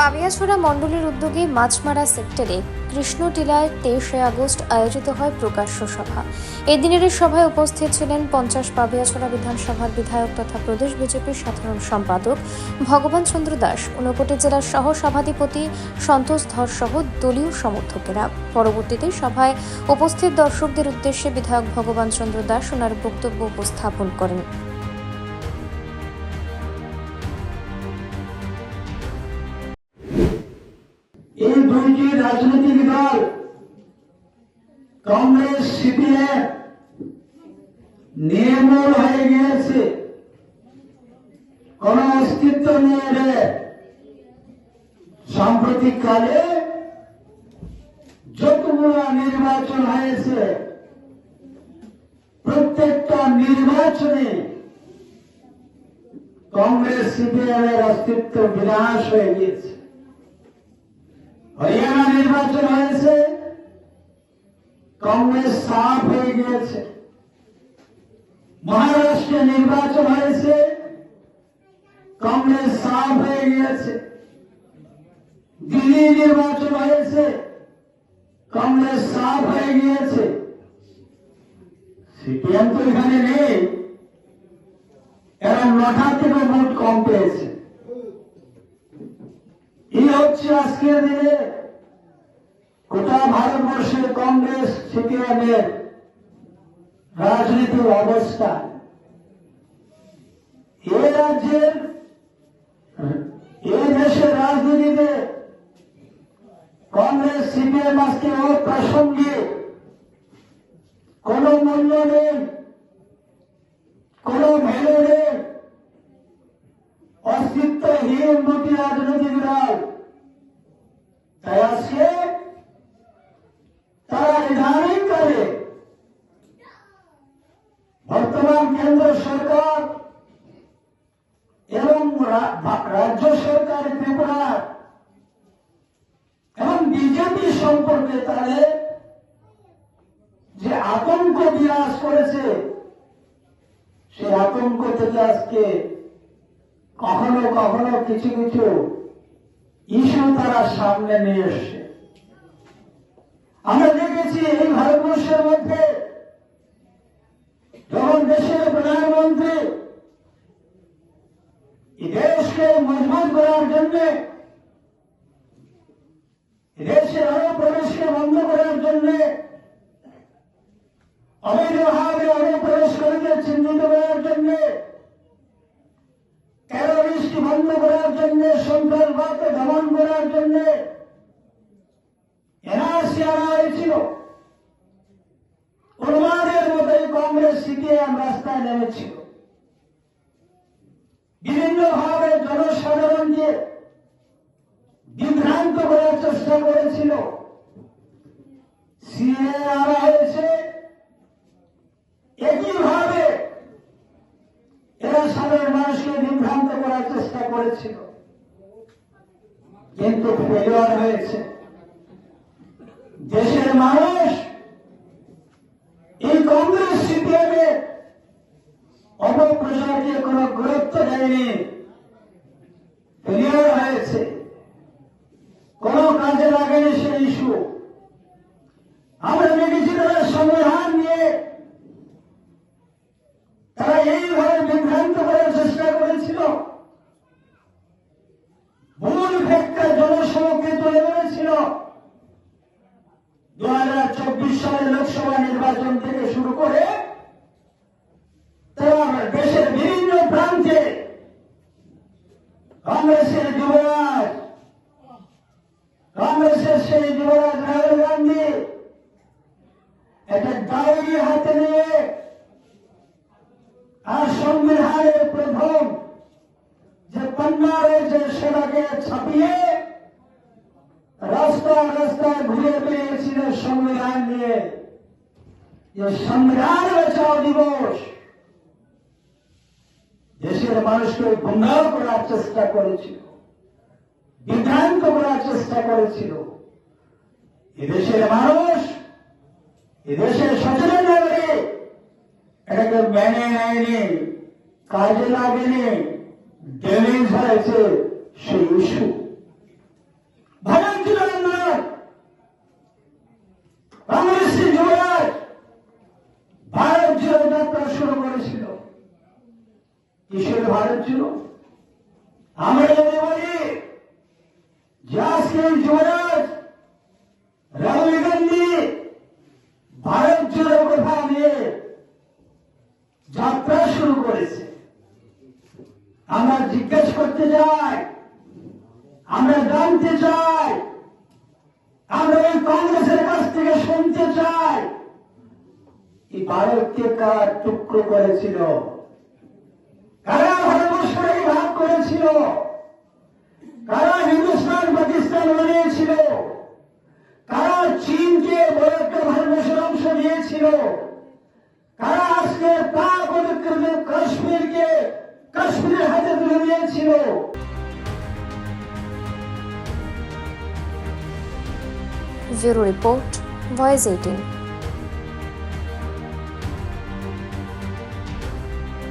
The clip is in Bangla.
পাবিয়াছড়া মণ্ডলের উদ্যোগে মাছমারা সেক্টরে কৃষ্ণটিলায় তেইশে আগস্ট আয়োজিত হয় প্রকাশ্য সভা। এদিনের সভায় উপস্থিত ছিলেন পঞ্চাশ পাবিয়াছড়া বিধানসভার বিধায়ক তথা প্রদেশ বিজেপির সাধারণ সম্পাদক ভগবান চন্দ্র দাস, ঊনকোটি জেলার সহ সভাধিপতি সন্তোষ ধর সহ দলীয় সমর্থকেরা। পরবর্তীতে সভায় উপস্থিত দর্শকদের উদ্দেশ্যে বিধায়ক ভগবান চন্দ্র দাস ওনার বক্তব্য উপস্থাপন করেন। এই দুইটি রাজনৈতিক দল কংগ্রেস, সিপিএম নির্মূল হয়ে গিয়েছে। কোন অস্তিত্ব নিয়ে এদের সাম্প্রতিক কালে যতগুলো নির্বাচন হয়েছে, প্রত্যেকটা নির্বাচনে কংগ্রেস সিপিএম এর অস্তিত্ব বিনাশ হয়ে গিয়েছে। হরিয়ানা নির্বাচন হয়েছে, কংগ্রেস সাফ হয়ে গিয়েছে। মহারাষ্ট্রে নির্বাচন হয়েছে, কংগ্রেস সাফ হয়ে গিয়েছে। দিল্লি নির্বাচন হয়েছে, কংগ্রেস সাফ হয়ে গিয়েছে। সিপিএম তো এখানে নেই, এরা নটা থেকে ভোট কম পেয়েছে। এই হচ্ছে আজকের দিনে গোটা ভারতবর্ষের কংগ্রেস সিপিএম এর রাজনীতির অবস্থা। এ রাজ্যের এই দেশের রাজনীতিতে কংগ্রেস সিপিএম আজকে অপ্রাসঙ্গিক। কোন মূল্য নেই, কোন ভ্যালু নেই। অস্তিত্বহীন দুটি রাজনৈতিক দল। তাই আজকে তারা নির্ধারণ করে। বর্তমান কেন্দ্র সরকার এবং রাজ্য সরকার ত্রিপুরা এবং বিজেপি সম্পর্কে তাদের যে আতঙ্ক বিরাজ করেছে, সেই আতঙ্ক থেকে আজকে কখনো কখনো কিছু কিছু ইস্যু তারা সামনে নিয়ে এসছে আমরা দেখেছি এই ভারতবর্ষের মধ্যে যখন দেশের প্রধানমন্ত্রী দেশকে মজবুত করার জন্য, দেশের অনুপ্রবেশকে বন্ধ করার জন্য অবৈধভাবে অনুপ্রবেশকারীকে চিহ্নিত করার জন্য দমন করার জন্য কংগ্রেস সিপিএম রাস্তায় নেমেছিল। জনসাধারণকে বিভ্রান্ত করার চেষ্টা করেছিল হয়েছে। একইভাবে এরা সাধারণ মানুষকে বিভ্রান্ত করার চেষ্টা করেছিল। কিন্তু ফেলোয়ার হয়েছে। দেশের মানুষ এই কংগ্রেস সিপিএম এর অপপ্রচারকে কোন গুরুত্ব দেয়নি। ফেলিওর হয়েছে। কোন কাজে লাগেনি সে ইস্যু। আমরা দেখেছি তারা সংবিধান নিয়ে তারা এইভাবে বিভ্রান্ত করার চেষ্টা করেছিল মূল ভেক্টর জনসমক্ষে তুলে ধরেছিল দু হাজার চব্বিশ সালের লোকসভা নির্বাচন থেকে শুরু করে তারা দেশের বিভিন্ন প্রান্তে কংগ্রেসের যুবরাজ, কংগ্রেসের সেই যুবরাজ রাহুল গান্ধী একটা ডায়েরি হাতে নিয়ে আর সংবিধানের প্রথম যে পন্না রয়েছে সেটাকে ছাপিয়ে রাস্তায় রাস্তায় ঘুরে বেরিয়েছিল সংবিধান নিয়ে। যে সংবিধান বাঁচাও দিবস, দেশের মানুষকে গুমরাহ করার চেষ্টা করেছিল, বিভ্রান্ত করার চেষ্টা করেছিল। এদেশের মানুষ, এদেশের সচেতন নাগরিক, এটাকে মেনে নেয়নি, কাজে লাগেনি ড্যামেজ হয়েছে সেই ইস্যু। আমরা যদি বলি যে যুবরাজ, রাহুল গান্ধী, ভারত জোড়ো কথা নিয়ে যাত্রা শুরু করেছে। আমরা জিজ্ঞেস করতে চাই, আমরা জানতে চাই, আমরা ওই কংগ্রেসের কাছ থেকে শুনতে চাই, এই ভারতকে কার টুকরো করেছিল? কারা করেছিল? কারা হিন্দুস্তান, পাকিস্তান বানিয়েছিল? কারা চীনকে বড় ভারতবর্ষের অংশ দিয়েছিল কারা আজকে পাক অধিকৃত কাশ্মীরকে কাশ্মীরের হাতে তুলে দিয়েছিল? Bureau report, voice eighteen.